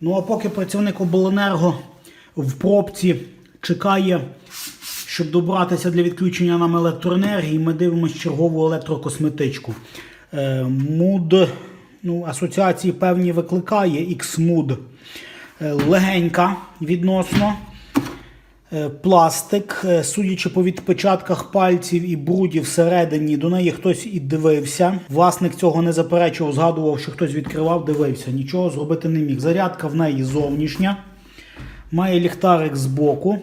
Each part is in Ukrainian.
Ну а поки працівник обленерго в пробці чекає, щоб добратися для відключення нам електроенергії, ми дивимося чергову електрокосметичку. Е, Муд, ну, асоціації певні викликає X-Mood. Е, легенька відносно. Е, Пластик, Е, судячи по відпечатках пальців і брудів всередині, до неї хтось і дивився. Власник цього не заперечував, згадував, що хтось відкривав, дивився. Нічого зробити не міг. Зарядка в неї зовнішня, має ліхтарик збоку,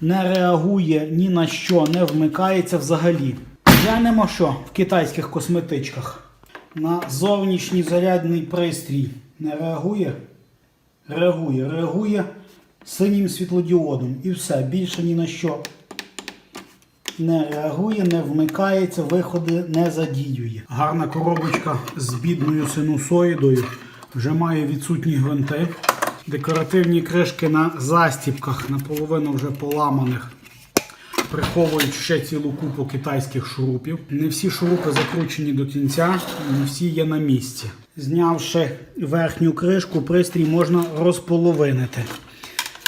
не реагує ні на що, не вмикається взагалі. Глянемо, що в китайських косметичках. На зовнішній зарядний пристрій не реагує. Реагує, реагує синім світлодіодом. І все, більше ні на що не реагує, не вмикається, виходи не задіює. Гарна коробочка з бідною синусоїдою. Вже має відсутні гвинти. Декоративні кришки на застіпках, наполовину вже поламаних. Приховують ще цілу купу китайських шурупів. Не всі шурупи закручені до кінця, не всі є на місці. Знявши верхню кришку, пристрій можна розполовинити.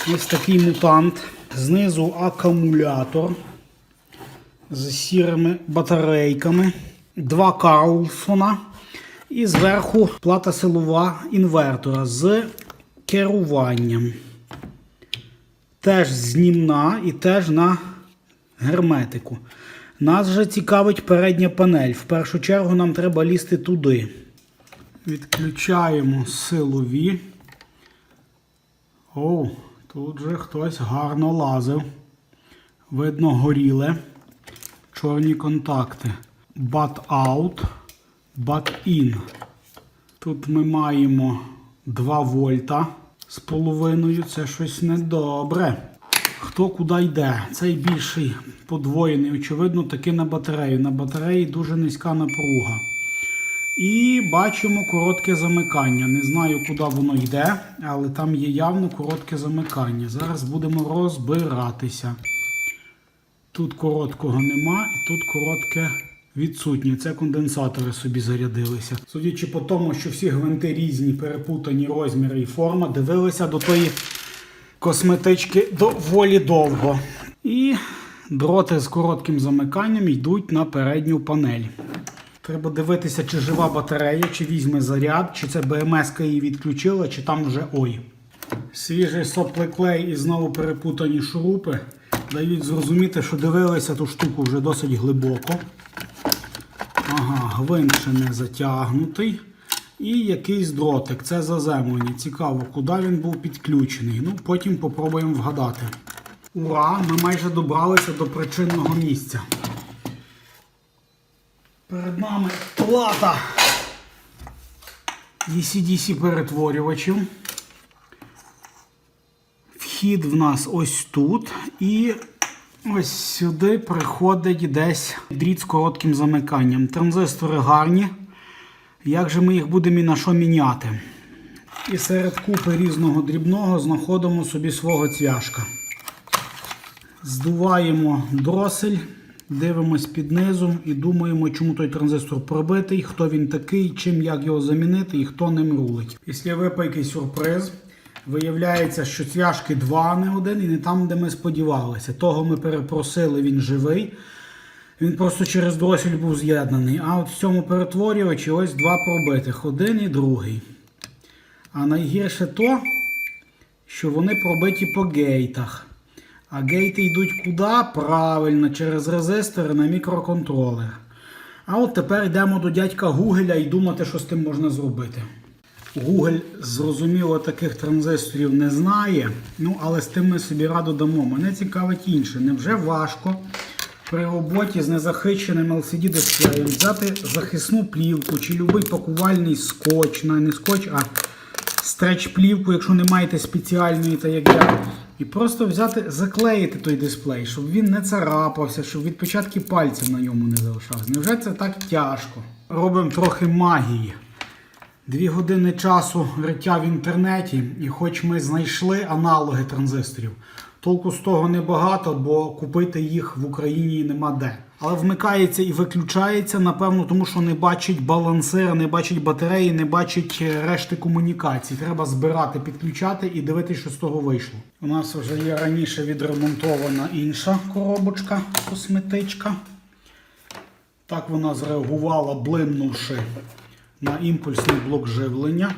Ось такий мутант. Знизу акумулятор з сірими батарейками, два Карлсона і зверху плата силова інвертора з керуванням. Теж знімна і теж на герметику. Нас же цікавить передня панель. В першу чергу нам треба лізти туди. Відключаємо силові. О, тут же хтось гарно лазив. Видно, горіле. Чорні контакти. But out, but in. Тут ми маємо 2 вольта з половиною. Це щось недобре. Хто куди йде? Цей більший подвоєний, очевидно, таки на батарею. На батареї дуже низька напруга. І бачимо коротке замикання. Не знаю, куди воно йде, але там є явно коротке замикання. Зараз будемо розбиратися. Тут короткого нема, і тут коротке відсутнє. Це конденсатори собі зарядилися. Судячи по тому, що всі гвинти різні, перепутані розміри і форма, дивилися до тої косметички доволі довго. І дроти з коротким замиканням йдуть на передню панель. Треба дивитися, чи жива батарея, чи візьме заряд, чи це БМС її відключила, чи там вже ой. Свіжий соплеклей і знову перепутані шурупи дають зрозуміти, що дивилися ту штуку вже досить глибоко. Ага, гвинт ще не затягнутий. І якийсь дротик. Це заземлення. Цікаво, куди він був підключений. Ну, потім попробуємо вгадати. Ура! Ми майже добралися до причинного місця. Перед нами плата DC-DC перетворювачів. Вхід в нас ось тут. І ось сюди приходить десь дріт з коротким замиканням. Транзистори гарні. Як же ми їх будемо і на що міняти? І серед купи різного дрібного знаходимо собі свого цвяшка. Здуваємо дросель, дивимось під низом і думаємо, чому той транзистор пробитий, хто він такий, чим як його замінити і хто ним рулить. Після випайки сюрприз. Виявляється, що цвяшки два, не один, і не там, де ми сподівалися. Того ми перепросили, він живий. Він просто через дросель був з'єднаний. А от в цьому перетворювачі ось два пробитих: один і другий. А найгірше то, що вони пробиті по гейтах. А гейти йдуть куди? Правильно, через резистори на мікроконтролер. А от тепер йдемо до дядька Гугеля і думати, що з тим можна зробити. Google, зрозуміло, таких транзисторів не знає, ну але з тим ми собі раду дамо. Мене цікавить інше. Невже важко при роботі з незахищеним LCD дисплеєм взяти захисну плівку чи будь-який пакувальний скотч, не скотч, а стреч-плівку, якщо не маєте спеціальної, та як я, і просто взяти, заклеїти той дисплей, щоб він не царапався, щоб відпечатки пальців на ньому не залишалися. Невже це так тяжко? Робимо трохи магії. Дві години часу риття в інтернеті, і хоч ми знайшли аналоги транзисторів, толку з того небагато, бо купити їх в Україні нема де. Але вмикається і виключається, напевно, тому що не бачить балансир, не бачить батареї, не бачить е, решти комунікацій. Треба збирати, підключати і дивитися, що з того вийшло. У нас вже є раніше відремонтована інша коробочка, косметичка. Так вона зреагувала, блимнувши на імпульсний блок живлення.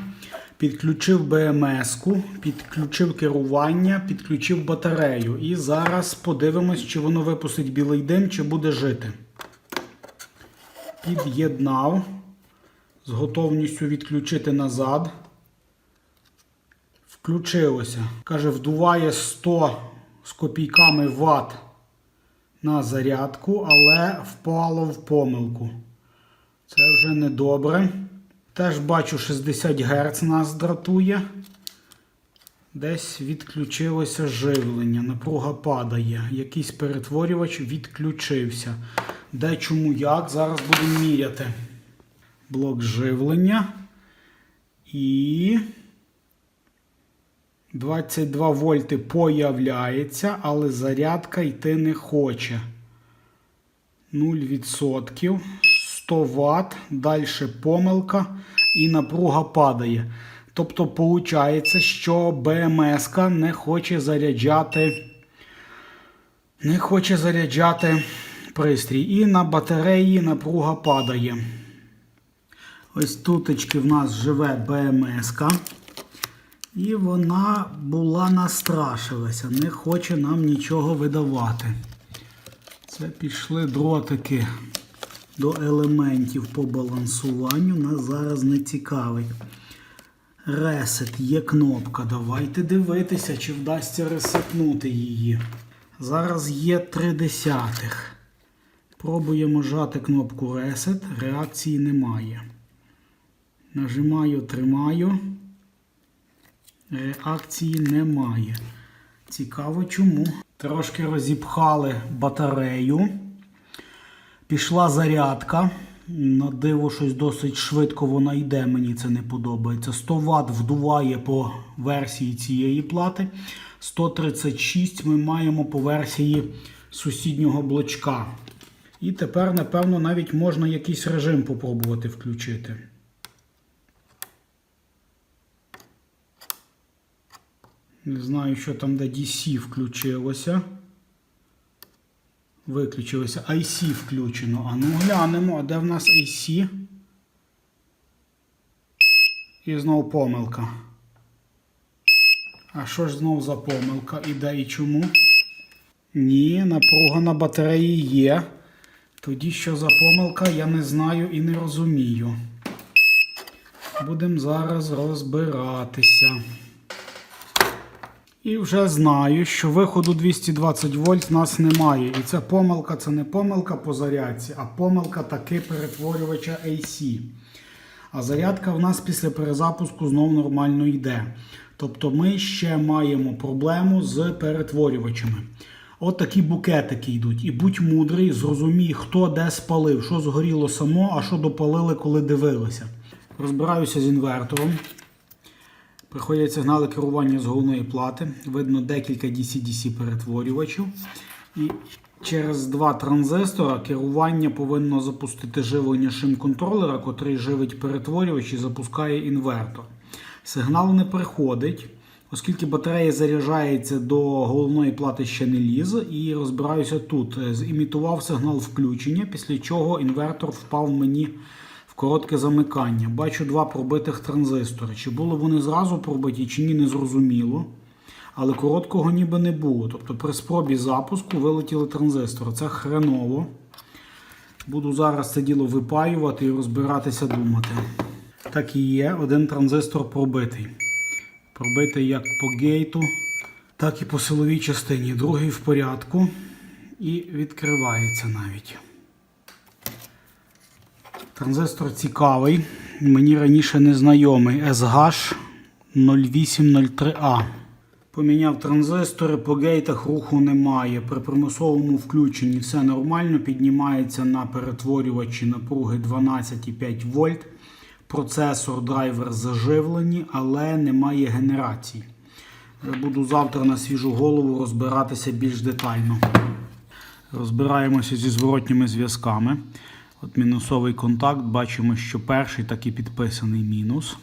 Підключив БМС-ку, підключив керування, підключив батарею. І зараз подивимось, чи воно випустить білий дим, чи буде жити. Під'єднав з готовністю відключити назад. Включилося. Каже, вдуває 100 з копійками ватт на зарядку, але впало в помилку. Це вже недобре. Теж бачу 60 Гц нас дратує. Десь відключилося живлення, напруга падає. Якийсь перетворювач відключився. Де чому як? Зараз будемо міряти. Блок живлення. І 22 вольти появляється, але зарядка йти не хоче. 0%. 100 Вт, далі помилка і напруга падає. Тобто, виходить, що БМС не хоче заряджати, не хоче заряджати пристрій. І на батареї напруга падає. Ось тутечки в нас живе БМС. І вона була настрашилася, не хоче нам нічого видавати. Це пішли дротики до елементів по балансуванню нас зараз не цікавить. Ресет є кнопка. Давайте дивитися, чи вдасться ресетнути її. Зараз є 3 десятих. Пробуємо жати кнопку Reset. Реакції немає. Нажимаю, тримаю. Реакції немає. Цікаво чому. Трошки розіпхали батарею. Пішла зарядка. На диво, щось досить швидко вона йде, мені це не подобається. 100 Вт вдуває по версії цієї плати. 136 ми маємо по версії сусіднього блочка. І тепер, напевно, навіть можна якийсь режим попробувати включити. Не знаю, що там де DC включилося. Виключилося. IC включено. А ну глянемо, а де в нас IC? І знову помилка. А що ж знов за помилка? І де і чому? Ні, напруга на батареї є. Тоді що за помилка, я не знаю і не розумію. Будемо зараз розбиратися. І вже знаю, що виходу 220 вольт в нас немає. І ця помилка це не помилка по зарядці, а помилка таки перетворювача AC. А зарядка в нас після перезапуску знову нормально йде. Тобто ми ще маємо проблему з перетворювачами. От такі букетики йдуть. І будь мудрий, зрозумій, хто де спалив, що згоріло само, а що допалили, коли дивилися. Розбираюся з інвертором. Приходять сигнали керування з головної плати. Видно декілька DC-DC перетворювачів. І через два транзистора керування повинно запустити живлення шим-контролера, котрий живить перетворювач і запускає інвертор. Сигнал не приходить, оскільки батарея заряджається до головної плати ще не ліз. І розбираюся тут. Зімітував сигнал включення, після чого інвертор впав мені в коротке замикання. Бачу два пробитих транзистори. Чи були вони зразу пробиті, чи ні, не зрозуміло. Але короткого ніби не було. Тобто при спробі запуску вилетіли транзистори. Це хреново. Буду зараз це діло випаювати і розбиратися, думати. Так і є, один транзистор пробитий. Пробитий як по гейту, так і по силовій частині. Другий в порядку і відкривається навіть. Транзистор цікавий. Мені раніше не знайомий. SH 0803A. Поміняв транзистори, по гейтах руху немає. При примусовому включенні все нормально. Піднімається на перетворювачі напруги 12,5 вольт. Процесор, драйвер заживлені, але немає генерації. Буду завтра на свіжу голову розбиратися більш детально. Розбираємося зі зворотніми зв'язками. От мінусовий контакт. Бачимо, що перший так і підписаний мінус.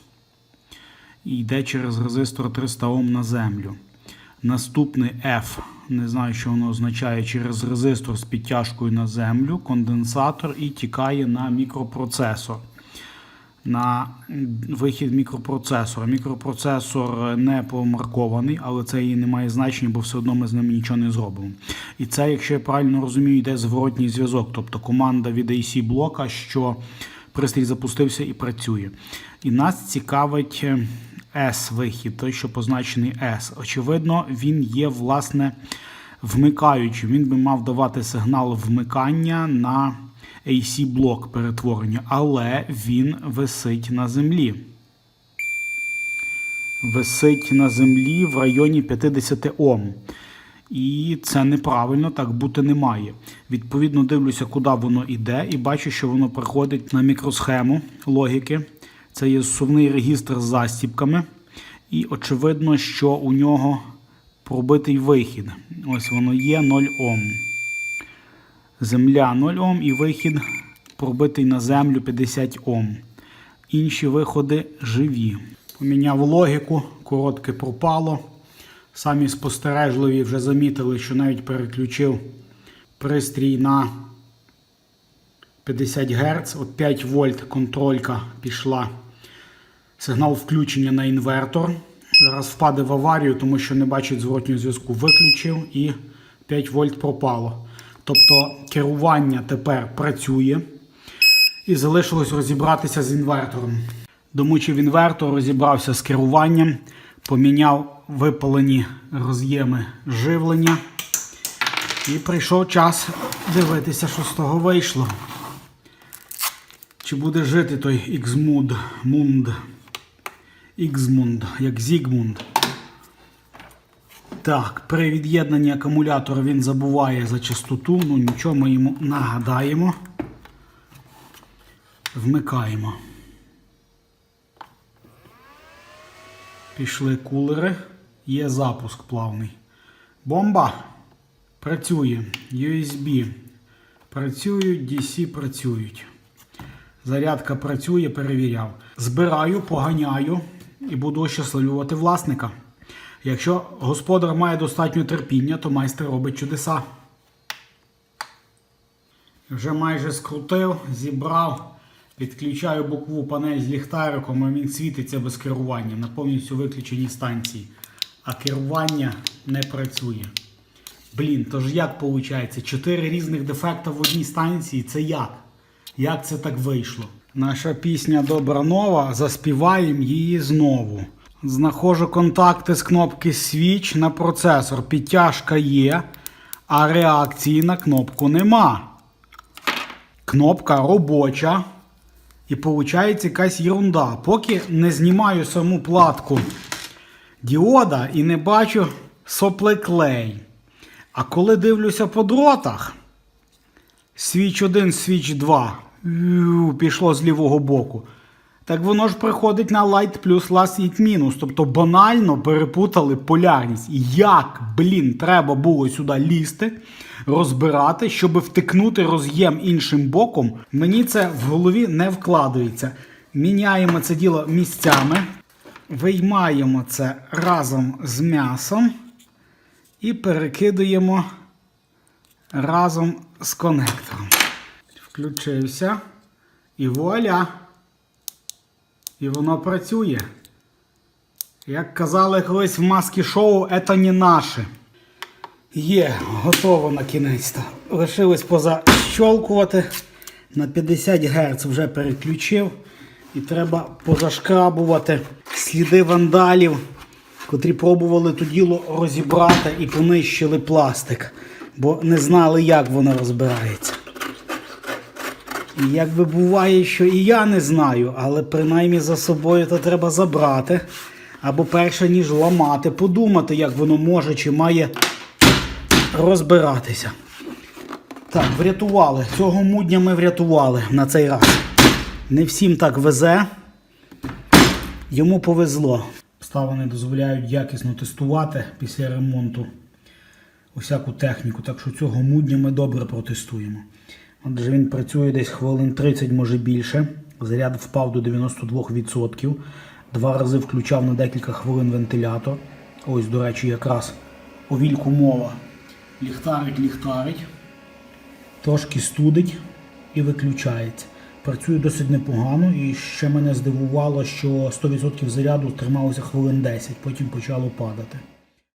І йде через резистор 300 Ом на землю. Наступний F, не знаю, що воно означає, через резистор з підтяжкою на землю, конденсатор і тікає на мікропроцесор. На вихід мікропроцесора. Мікропроцесор не помаркований, але це і не має значення, бо все одно ми з ним нічого не зробимо. І це, якщо я правильно розумію, йде зворотній зв'язок, тобто команда від AC блока, що пристрій запустився і працює. І нас цікавить S-вихід, той, що позначений S. Очевидно, він є, власне, вмикаючим. Він би мав давати сигнал вмикання на AC блок перетворення, але він висить на землі. Висить на землі в районі 50 Ом. І це неправильно, так бути не має. Відповідно, дивлюся, куди воно йде, і бачу, що воно приходить на мікросхему логіки. Це є сувний регістр з застіпками. І очевидно, що у нього пробитий вихід. Ось воно є 0 Ом. Земля 0 Ом і вихід пробитий на землю 50 Ом. Інші виходи живі. Поміняв логіку, коротке пропало. Самі спостережливі вже замітили, що навіть переключив пристрій на 50 Гц. От 5 вольт контролька пішла. Сигнал включення на інвертор. Зараз впаде в аварію, тому що не бачить зворотнього зв'язку. Виключив і 5 вольт пропало. Тобто керування тепер працює. І залишилось розібратися з інвертором. Домучив інвертор, розібрався з керуванням, поміняв випалені роз'єми живлення. І прийшов час дивитися, що з того вийшло. Чи буде жити той Xmund, Мунд, Xmund, як Зігмунд. Так, при від'єднанні акумулятора він забуває за частоту, ну нічого ми йому нагадаємо. Вмикаємо. Пішли кулери. Є запуск плавний. Бомба. Працює. USB. Працюють, DC працюють. Зарядка працює, перевіряв. Збираю, поганяю і буду ощасливлювати власника. Якщо господар має достатньо терпіння, то майстер робить чудеса. Вже майже скрутив, зібрав, підключаю бокову панель з ліхтариком, і він світиться без керування на повністю виключеній станції. А керування не працює. Блін, то ж як виходить? Чотири різних дефекта в одній станції. Це як? Як це так вийшло? Наша пісня Добра нова, заспіваємо її знову. Знаходжу контакти з кнопки Switch на процесор. Підтяжка є, а реакції на кнопку нема. Кнопка робоча. І виходить якась ерунда. Поки не знімаю саму платку діода і не бачу соплеклей. А коли дивлюся по дротах, свіч 1, свіч 2 пішло з лівого боку. Так воно ж приходить на light плюс light мінус. Тобто банально перепутали полярність. Як, блін, треба було сюди лізти, розбирати, щоб втикнути роз'єм іншим боком, мені це в голові не вкладається. Міняємо це діло місцями, виймаємо це разом з м'ясом і перекидуємо разом з конектором. Включився. І вуаля! І воно працює. Як казали колись в маски шоу, це не наше. Є, готово на кінець-то. Лишилось позащолкувати. На 50 Гц вже переключив. І треба позашкрабувати сліди вандалів, котрі пробували то діло розібрати і понищили пластик, бо не знали, як воно розбирається. І якби буває, що і я не знаю, але принаймні за собою то треба забрати. Або перше, ніж ламати, подумати, як воно може чи має розбиратися. Так, врятували. Цього мудня ми врятували на цей раз. Не всім так везе. Йому повезло. Обставини дозволяють якісно тестувати після ремонту усяку техніку. Так що цього мудня ми добре протестуємо. Отже, він працює десь хвилин 30, може більше. Заряд впав до 92%. Два рази включав на декілька хвилин вентилятор. Ось, до речі, якраз о вільку мова. Ліхтарить, ліхтарить, трошки студить і виключається. Працює досить непогано і ще мене здивувало, що 100% заряду трималося хвилин 10, потім почало падати.